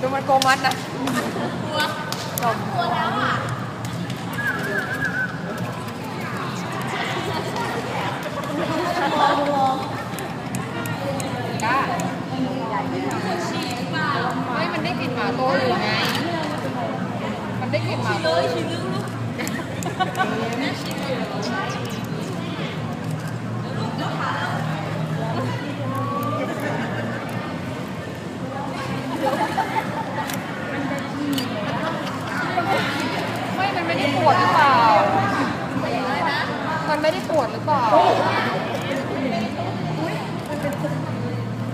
ดูมันโกงมัดนะ กล้าไม่มันได้กลิ่นหมาตัวอื่นไง มันได้กลิ่นหมาตัวอื่นไม่ มันไม่ได้ปวดหรือเปล่า มันไม่ได้ปวดหรือเปล่า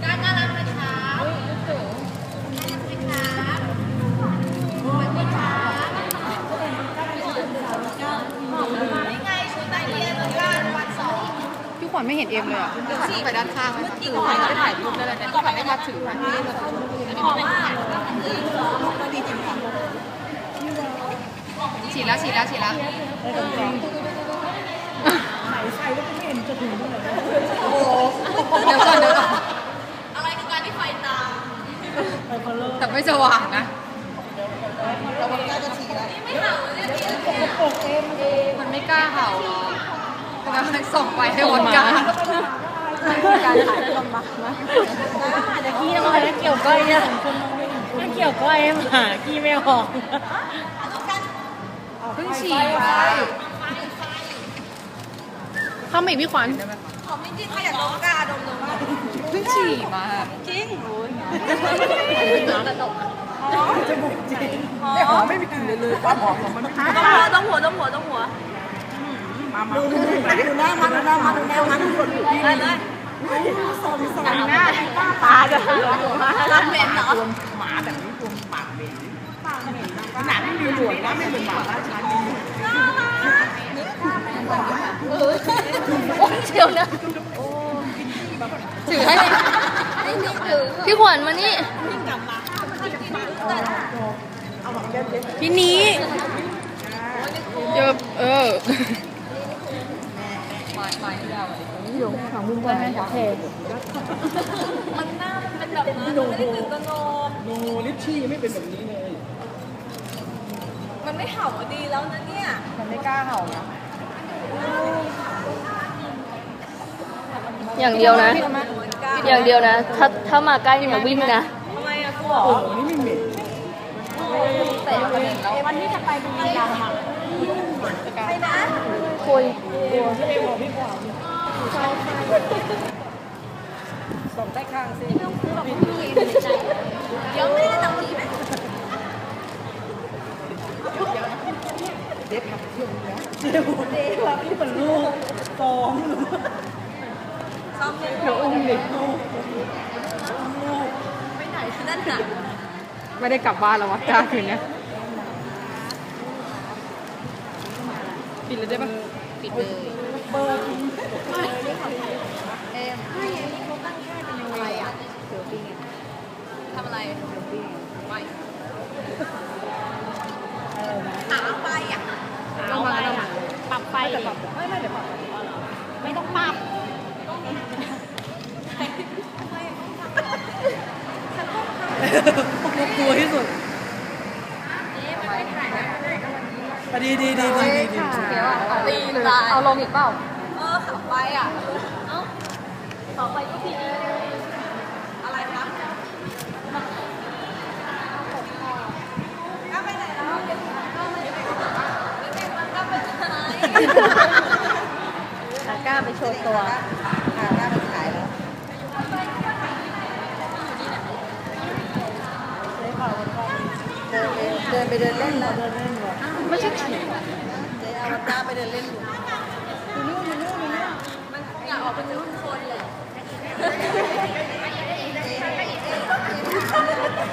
การน่ารักไหมคะนี่ไงชุดนักเรียนเหมือนกันวันสอง พี่ขวัญไม่เห็นเอ็มเลยอะพี่ขวัญต้องไปด้านข้างไหมถือไปไม่ถ่ายรูปได้เลยเนี่ยพี่ขวัญไม่ มาถือนะขอว่าฉีดแล้วฉีดแล้วฉีดแล้วโอ้โหเดี๋ยวก่อนเดี๋ยวก่อนอะไรกับการที่ไฟตามแต่ไม่สว่างนะไม่เห่าเนี่ยดีมันไม่กล้าเห่าหรอกเพราะมันส่งไปให้วอนกา การถ่ายลำบากนะเดี๋ยวขี้น้อยเกี่ยวก้อยเนี่ยมันเกี่ยวก้อยห้หมาขี้ไม่ออกเพิ่งฉีดไปเข้ามาอีกพี่ขวัญของจริงไม่อยากดมกล้าดมดมเพิ่งฉีดมาจริงไม่หอมไม่มีกลิ่นเลยเลยความหอมของมันไม่มีต้องหัวต้องหัวต้องหัวมามาดูหน้ามาดูหน้ามาดูแนวมาดูคนอยู่ที่ได้เลย หน้าตาจะเหลืองอยู่มารับเหม็นเหรอตัวหมาแบบนี้ตัวปากเหม็นปากเหม็นขนาดไม่มีหนวดนะไม่เป็นหมาราชานีโอ้ยเดี๋ยวนะถือให้พี่ขวัญมานี่พี่นี้เยอะเออมามาที่เรา มันหน้ามันเป็นแบบนั้นมันไม่ได้ตื่นตระหนกดูลิชชี่ไม่เป็นแบบนี้เลย มันไม่เห่าดีแล้วนะเนี่ย มันไม่กล้าเห่านะอย่างเดียวนะมันกล้าอย่างเดียวนะ ถ้าถ้ามาใกล้อย่าวิ่งนะทำไมอะกลัวโอ้โหนี่ไม่เหม็นแต่ประเด็นแล้ววันที่จะไปเป็นยังไงไปนะคุยสอง ใต้ข้างสิไม่ต้องซื้อแบบพี่เดี๋ยวไม่ได้ทำผีไหมเด็กมาเที่ยวนะเดี๋ยวเด็กเราที่เป็นลูกสองซ้อมเล่นเดี๋ยวอุ้มเด็กลูกลูกไปไหนนั่นน่ะไม่ได้กลับบ้านแล้ววะกล้าคืนเนี้ยปิดเลยได้ปะปิดเลยเบอร์เอ็ม ไรไม่หาไปอะลงมาแล้วมาปรับไฟไม่ไม่เดี๋ยวปรับไม่ต้องปรับกลัวที่สุดดีดีดีดีดีดีดี๋ยวตีตายเอาลงอีกเปล่า เออขับไปอะ ต่อไปก็พี่ อะไรคะก้าไปไหนแล้วก้ามาอยู่ไหนกันไม่เป็นมันก้าไปไหน ตากล้าไปโชว์ตัวอ่าหน้าไปขายแล้วเดินไปเดินเล่นแล้วเดินเล่นหรอไม่ใช่ฉีดเจ๊เอามาจ้าไปเดินเล่นอยู่มันอยากออกเป็นรุ่นคนแหละ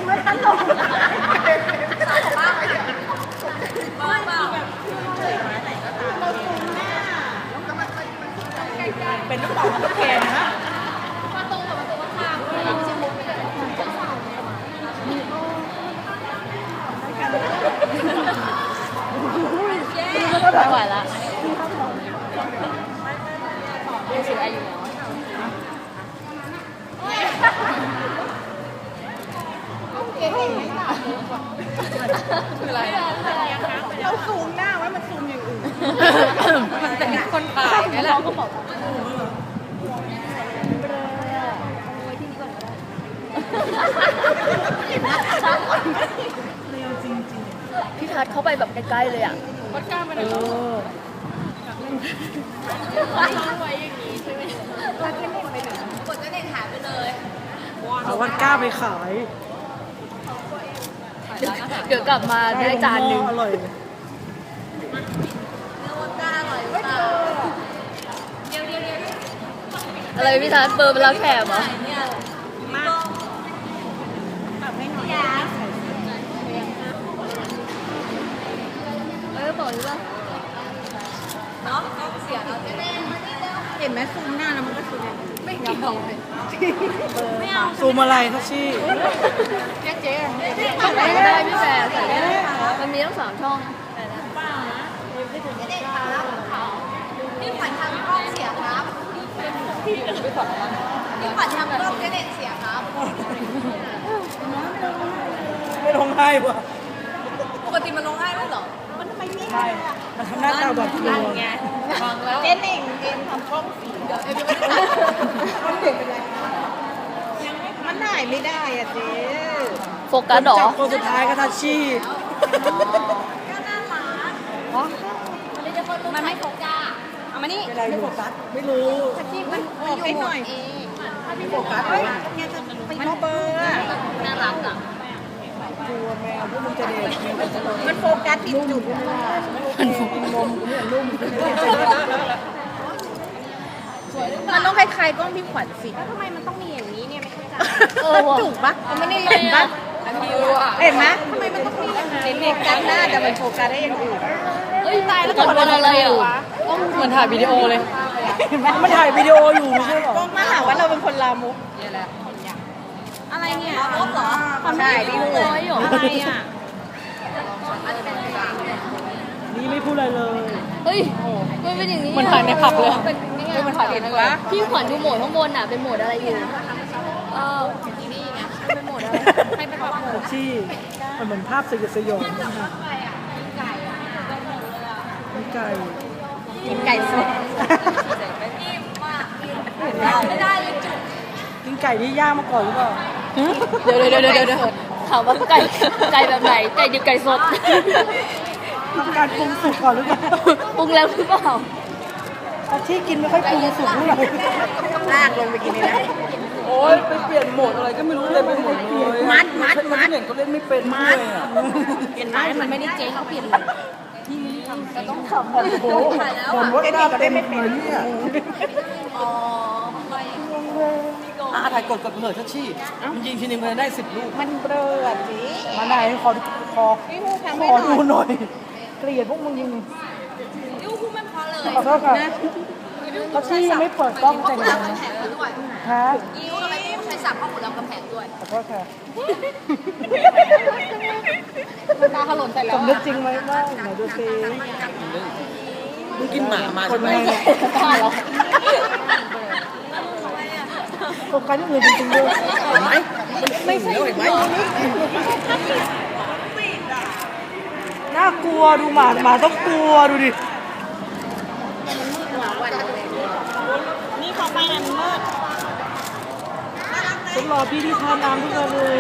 บ้า เป็นลูกเต่าลูกเพนนะประตูกับประตูข้างๆชิมุกไปเลยเจ้าสาวไม่ไหวละไม่สูงอายุคืออะไรเราซูมหน้าว่ามันซูมอย่างอื่นมันเป็นคนตายนี่แหละ พี่ทัศน์เข้าไปแบบใกล้ๆเลยอะวัดกล้าไปไหนเออกดจะเด็นหายไปเลยเอาวัดก้าไปขาย เดี๋ยวกลับมาได้จานหนึ่งอร่อยเนื้อวัดก้าอร่อยหรือเปล่าเดี๋ยวเดี๋ยวเดี๋ยวอะไรพี่ทัศน์เบอร์เป็นรักแถบเหรอ ออบอกดีว่าเนาะเสียเราจะเล่นมานี่เร็วเห็นไหมซูมหน้าแล้วมันก็ซูมอย่างอื่นไม่เกี่ยวเลยไม่เอาซูมอะไรทัชชี่เจ๊เจ๊ใส่ได้ก็ได้พี่แฟร์ใส่ได้มันมีทั้งสามช่องพี่ขวัญทำกล้องเสียครับพี่ขวัญทำกล้องจะเด็นเสียครับไม่ร้องไห้ว่ะปกติมันลงง่ายไหมเหรอใช่มันทำหน้าตาแบบกลัวฟังแล้วเจ๊เน่งเกมทำกล้องสีเดี๋ยวเอ็มไม่ได้มันถ่ายไม่ได้อะเจ๊โฟกัสเหรอจับคนสุดท้ายก็ทัชชี่ก็น่ารักมันไม่โฟกัสเอามานี่เป็นไรไม่โฟกัสไม่รู้ที่มันออกให้หน่อยไม่โฟกัสเลยเนี่ยจะไปนอกเบอร์อะ น่ารักอะ กลัวแมว พวกมึงจะเด็กมันโฟกัสผิดจุดมันโฟกัสนมเนี่ยนุ่มมันต้องคล้ายๆกล้องพี่ขวัญสิทำไมมันต้องมีอย่างนี้เนี่ยไม่เข้าใจเออว่ะถูกปะมันไม่ได้เห็นปะอันนี้อะเห็นไหมทำไมมันต้องมีอย่างนี้โฟกัสหน้าแต่มันโฟกัสได้อย่างอื่นเฮ้ยตายแล้วมันอะไรอะเหมือนถ่ายวิดีโอเลยมันถ่ายวิดีโออยู่ไม่ใช่หรอกล้องมาหาว่าเราเป็นคนลามกนี่แหละ อะไรเนี่ยรถเหรอใช่พี่พูดร้อยเหรออะไรอะนี่ไม่พูดอะไรเลย เฮ้ย มันเป็นอย่างนี้มันถ่ายในผับเลยเป็นนี่ไงมันถ่ายในผับเลยพี่ขวัญดูโหมดข้างบนอะ เป็นโหมดอะไรอยู่ เออเป็นโหมดอะไรให้ไปปรับโหมดที่มันเหมือนภาพสยดสยองมีไก่กินไก่สดอิ่มมากอิ่มไม่ได้เลยจุกกินไก่ที่ย่างมาก่อนหรือเปล่า เดี๋ยวเดี๋ยวเดี๋ยวเดี๋ยวถามว่าไก่ไก่แบบไหนไก่ดิบไก่สดทำการปรุงสุกก่อนหรือเปล่าปรุงแล้วหรือเปล่าอาที่กินไม่ค่อยปรุงสุกเท่าไหร่ลากลงไปกินเลยนะโอ้ยไปเปลี่ยนโหมดอะไรก็ไม่รู้เลยไปหมดเลยมัดมัดมัดเห็นเขาเล่นไม่เป็นมัดเห็นไหมมันไม่ได้เจ๊งเขาเปลี่ยนเลยโอ้โหผมว่าได้เต็มเลยเนี่ยอ๋อ อ่าถ่ายกดกดเผิดทัชชี่มันยิงทีนึงมันได้สิบลูก มันเบลอจีมาไหนขอขอขอดูหน่อย เกลียดพวกมึงยิงยูคู่ไม่พอเลยขอโทษค่ะเขาที่ยังไม่เปิดกล้องแต่งหเลลัยงกำแพงด้วยฮะยูทำไมไม่ใช้สับข้อมูลหลังกำแพงด้วยขอโทษค่ะตาถลนใส่แล้วสำนึกจริงไหมว่าไหนดูซิมึงกินหมามาคนใช่ไหม ไม่โฟ กัสอย่างอื่นจริงๆด้วยเห็นไหมไม่ใช่เห็นไหมน่ากลัวดูหมาหมาต้องกลัวดูดินี่ขาไปกันเลิศฉันรอพี่ที่ท่าน้ำทุกวันเลย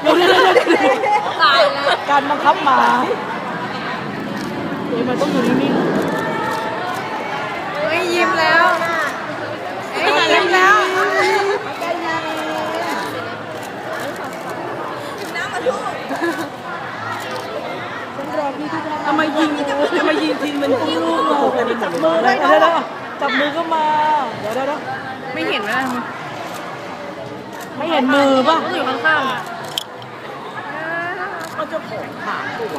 เดี๋ยวเดี๋ยวเดี๋ยวเดี๋ยวตายแล้วการบังคับหมาเดี๋ยวมันต้องอยู่นิ่งๆเฮ้ยยิ้มแล้ว ๆยิ้มแล้วทำไมยิงทำไมยิงทีมันพุ่งลูกเรากันหมดมือเลยไว้เดี๋ยวจับมือก็มา เดี๋ยวเดี๋ยวไม่เห็นว่าไม่เห็นมือป่ะอยู่ข้างๆอะก็จะผงขาตัว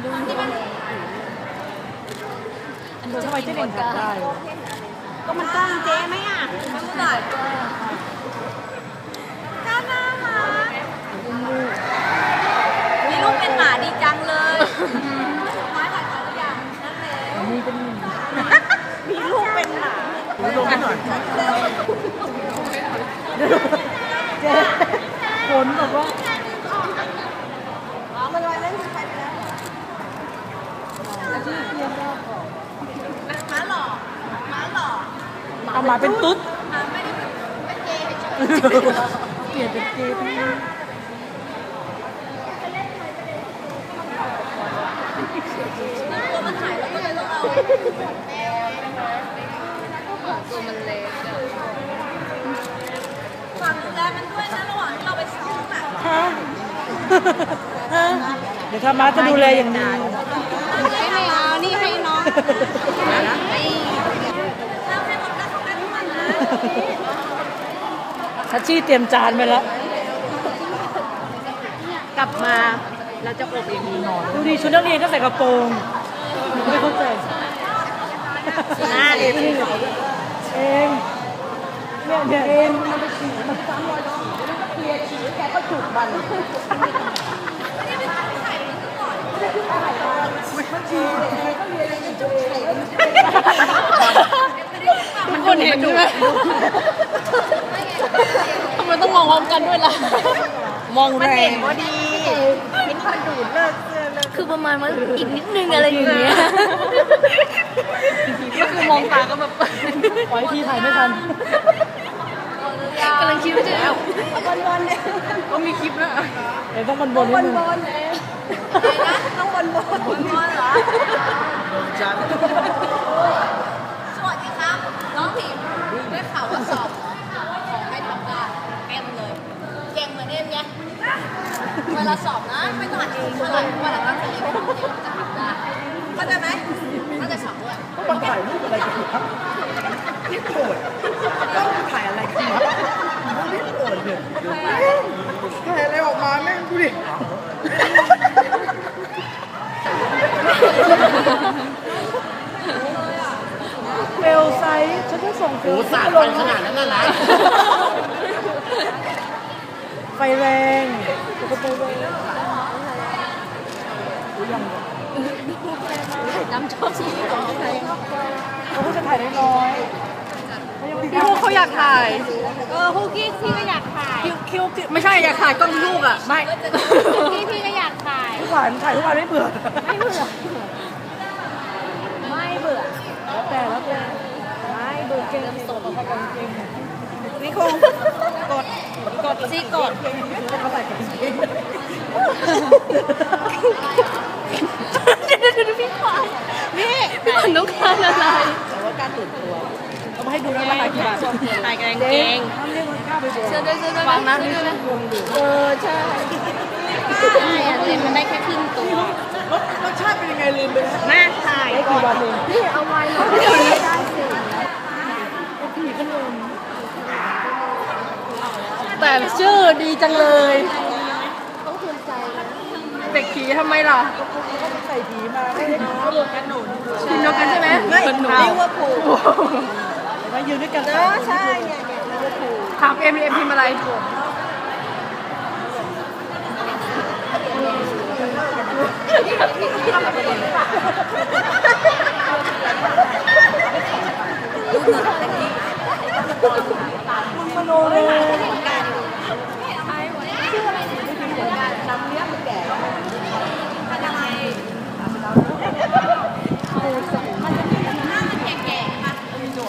เดี๋ยวทำไมจ๊เด่นได้ ก็มันกล้องเจ๊ไหมอะมันไม่ได้ก็น่ารักมีลูกเป็นหมาดีจังเลยไม้ถ่ายถ่าอย่างนั่นเลยมีเป็นหมามีลูกเป็นหมาดูลงไปหน่อยเจ๊ฝนแบกว่า เอามาเป็นตุ๊ดเปลี่ยนเป็นเกย์ทั้งนั้นๆตัวมันถ่ายแล้วก็เลยต้องเอาตัวมันเล็กอะฝากดูแลมันด้วยนะระหว่างที่เราไปซ้อมอะเดี๋ยวธรรมะจะดูแลอย่างดีไม่ให้เอานี่ให้น้อง ทุกวันนะทัชชี่เตรียมจานไปแล้ว กลับมาเราจะอบอย่างนี้นอนดูดิชุดนักเรียนก็ใส่กระโปรงหนูไม่เข้าใจหน้าเด็กเองเนี่ยเนี่ยเองมันไปฉี่มันซ้ำรอยฉี่แล้วก็เคลียร์ฉี่แกก็จุกมันมันฉี่แกก็เรียนกันจุกไข่กัน มันคนเห็นด้วยทำไมต้องมองพร้อมกันด้วยล่ะ มองแรงคือประมาณว่าอีกนิดนึงอะไรอย่างเงี้ย ก็คือมองตาก็แบบปล่อยทีถ่ายไม่ทันกำลังคิดว่าจะเอาก็มีคลิปนะเดี๋ยวต้องบนบนนิดนึงต้องบนบนบนบนเหรอ สวัสดีครับ น้องพิมได้ข่าวว่าสอบขอให้ทำได้เต็มเลย เก่งเหมือนเอ็มไงเวลาสอบนะไม่ต้องอ่านเองเท่าไหร่เวลาเราตั้งใจเรียนคนเดียวจะทำได้เข้าใจไหมเข้าใจสอบด้วย ต้องถ่ายรูปอะไรกันครับนี่โกรธต้องถ่ายอะไรกันวะไม่โกรธเนี่ยถ่ายอะไรออกมาแม่งดูดิเฟลไซส์ฉันจะส่งเฟ ลไซส์ลงขนาดนั้นนะไฟแรงปกติไฟแรงน้ำชอบสีของใครเขาก็จะถ่ายน้อยพี่ลูกเขาอยากถ่าย เออฮูกี้พี่ก็อยากถ่ายคิวคิวคิวไม่ใช่อยากถ่ายกล้องลูกอะ ไม่พี่พี่ก็อยากถ่ายทุกวันถ่ายทุกวันไม่เบื่อ ไม่เบื่อ ไม่เบื่อ แล้วแต่แล้วแต่ ไม่เก่งสดเขาเนี่คงกดกดสิกดเขาใส่กางเกงพี่ขวัญนี่พี่ขวัญต้องการอะไรแต่ว่าการตื่นตัวเอามาให้ดูนะราคากี่บาทถ่กางเกงเรียกมันค่อด้วยเสื้อด้วยฟังนะเออใช่ใช่อะเลนมันได้แค่ครึ่งตัวรสชาติเป็นยังไงลืมไปแล้วหน้าถ่ายได้กี่วันนี่เอาไว้ลงได้สิผีขนม แต่ชื่อดีจังเลย ต้องภูมิใจนะเด็กผีทำไมล่ะใส่ผีมาไม่ได้ขนมกันหนุนกินเดียวกันใช่ไหมไม่เหมือนหนูลิเวอร์พูลมายืนด้วยกันเออใช่เนี่ยถามเอ็มเอ็มพิมพ์อะไรมโนเลย คื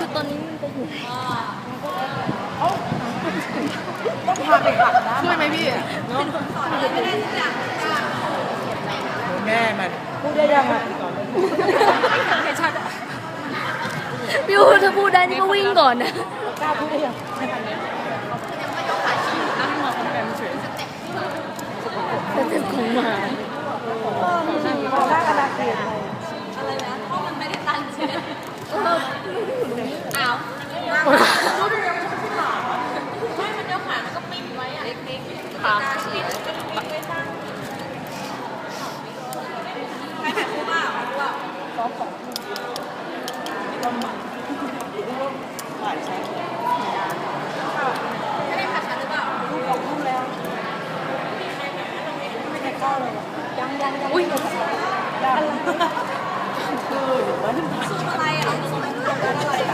อตอนนี้มันจะอยู่ต้องพาไปขับนะช่วยไหมพี่เนาะแม่มันพูดได้ยังอะพี่อูถ้าพูดได้นี่ก็วิ่งก่อนนะ กล้าพูดได้ยัง แต่ของหมา หน้ากระดาษเขียนเลย อะไรนะเพราะมันไม่ได้ตั้งใจอ้าวไม่มันเดียวขามันก็ปิ้งไว้อะเล็กๆ ค่ะ ปิ้งก็ปิ้งไว้ตั้งใครถ่ายคู่บ้าคู่บ้า ถ่ายใช่ ไม่ได้ถ่ายชัดหรือเปล่า รูปของรูปแล้วไม่ได้เข้าเลยยังยังยัง อุ้ย ยัง ซูมอะไรอะซูมอะไรอะ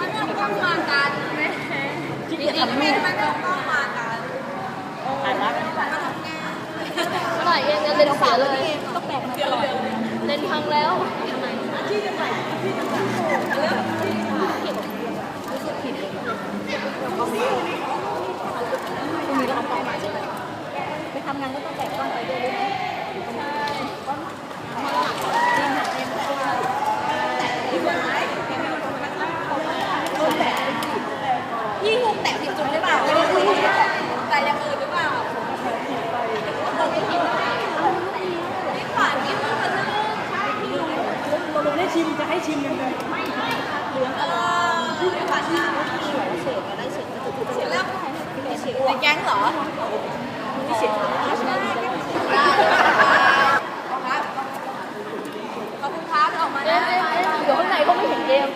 มันต้องมากัน จริงๆไม่ต้องมากันถ่ายรักเท่าไหร่เองงั้นเล่นเสียเลยเล่นพังแล้วไปทำงานก็ต้องแบกกล้องไปด้วยนะพี่คงแตะผิดจุดหรือเปล่าแต่ อย่างอื่นหรือเปล่าพี่ขวัญนี่มันเป็นเรื่องตกลงได้ชิมจะให้ชิมยังไงเออพี่ขวัญนะแล้วในแก๊งเหรอไม่เสียได้ครับขอบคุณครับออกมาเอ๊ะได้เอ๊ะเอ๊ะอยู่ข้างในก็ไม่เห็นเกม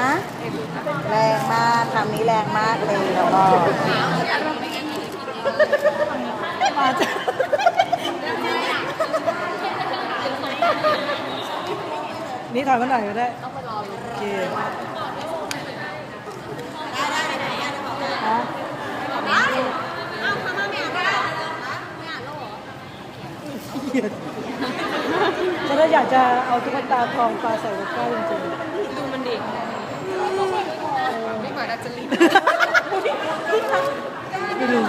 ฮะแรงมากคำนี้แรงมากเลยแล้วก็มาจากนี่ถ อยมาหน่อยก็ได้โอเคฮะเหี้ยฉันก็อยากจะเอาตุ๊กตาทองปลาใส่ตะกร้าจริงๆไม่เหมือนอาจจะลิงไม่รู้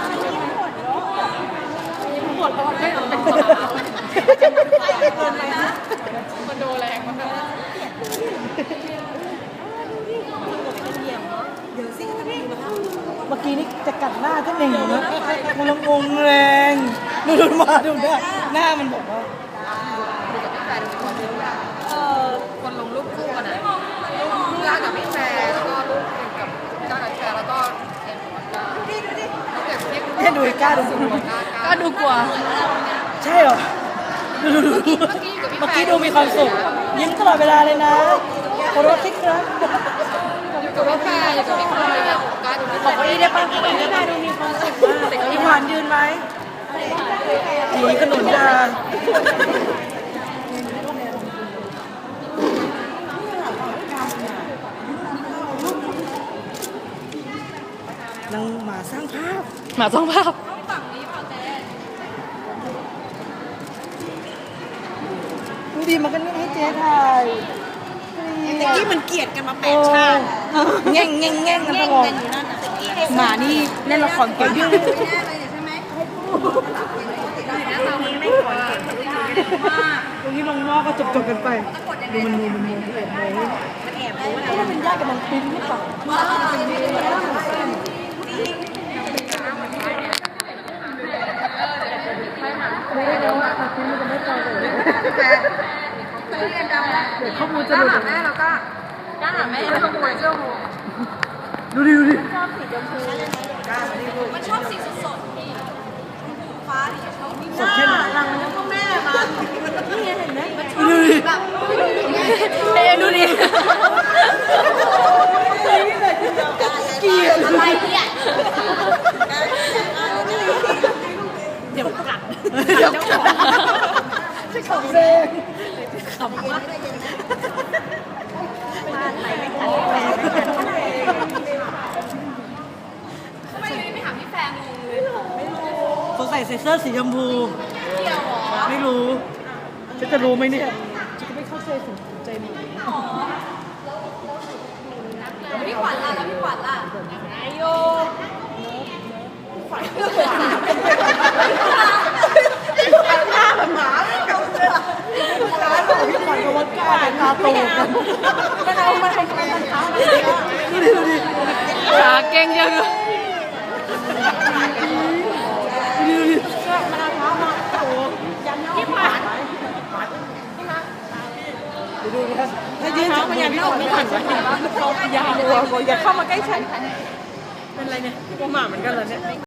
มันโดแรงมันแบบ เมื่อกี้นี่จะกัดหน้าท่านเองอยู่นะมันละงงแรงดูดูมาดูหน้าหน้ามันบอกว่าดูกับพี่แฟนคนนึงอคนลงรูปคู่กันอะรูปก้ากับพี่แฟนแล้วก็รูปเอ็มกับก้ากับแฟนแล้วก็เอ็มกับก้าแล้วเก็บเรียกแค่ดูไอ้กล้าดูก้าดูกว่าใช่เหรอดูดูดูเมื่อกี้อยู่กับพี่เมื่อกี้ดูมีความสุขยิ้มตลอดเวลาเลยนะ โคโรติครับอยู่กับพี่แฟนอยู่กับพี่แฟนเนี่ก้าดูพี่แฟขอนเก้าอีได้ปะพี่นายดูมีความสุขมากอีหวานยืนไหมผีขนุนดานังมาสร้างภาพ มาจ้องภาพดูดีมันก็นี่ให้เจ๊ถ่าย ตะกี้มันเกลียดกันมาแปโอ้ดชาติแง่งแง่งแง่งกันตลอดหมานี่เล่นละครเก่งยิ่งตรงนี้ลงหม้อก็จบจบๆกันไปดูมันมูมันมูมันแอบมูถ้ามันเป็นญาติกับน้องปิ้นหรือเปล่าไม่ได้แล้วว่าน้องปิ้นมันจะไม่ไปเลย เดี๋ยวข้อมูลจะหลุดแม่แล้วก็ก้าหาแม่แล้วก็ป่วยเจ้าหูดูดิดูดิมันชอบสีสดๆพี่ฟ้าดิชอบสดแค่ไหนแล้วก็แม่มานี่เห็นไหมมันชอบดูดิแบบเอ๊ดูดิเกลียดอะไรเนี่ยเดี๋ยวกัดเดี๋ยวขำแรง ทำไมอยู่ดีไม่ถามพี่แฟงงงเลยสงสัยใส่เสื้อสีชมพูเกี่ยวเหรอไม่รู้จะจะรู้ไหมเนี่ยจะไม่เข้าใจสนใจหนูแล้วพี่ขวัญล่ะแล้วพี่ขวัญล่ะไอโยขวัญขวัญ กว่าเป็ตาตูดม่เอามันเป็นมันเท้าดูดิดูขาเก่งจังเลยดูดิดมดูนถ้ายืนเท้ามันยันยอดนี่ผ่านไปยาวกว่าอย่าเข้ามาใกล้ฉันเป็นไรเนี่ยพวกหมาเหมือนกันเหรอเนี่ย